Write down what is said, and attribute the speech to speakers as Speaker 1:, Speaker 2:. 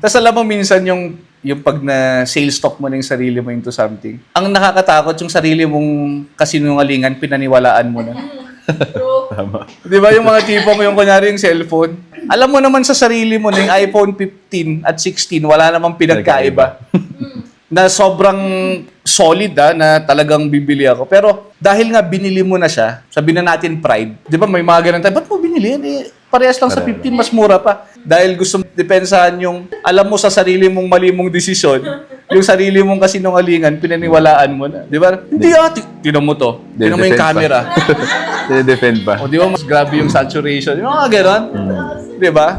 Speaker 1: Tapos alam mo minsan yung yung pag na sales talk mo na yung sarili mo into something. Ang nakakatakot yung sarili mong kasinungalingan, pinaniwalaan mo na.
Speaker 2: True.
Speaker 3: Tama.
Speaker 1: Di ba yung mga tipo mo yung kunyari yung cellphone? Alam mo naman sa sarili mo na yung iPhone 15 at 16, wala namang pinagkaiba. na sobrang solid ah, na talagang bibili ako. Pero dahil nga binili mo na siya, sabi na natin pride, di ba may mga ganun tayo, ba't mo binili? Eh, parehas lang sa 15, mas mura pa. Dahil gusto mong depensahan yung, alam mo sa sarili mong mali mong desisyon, yung sarili mong kasinungalingan, pinaniwalaan mo na. Di ba? Hindi ah, ti- tinan mo to. Tinan mo yung camera.
Speaker 3: Defend pa.
Speaker 1: O di ba mas grabe yung saturation. Yung mga ganon. Di ba?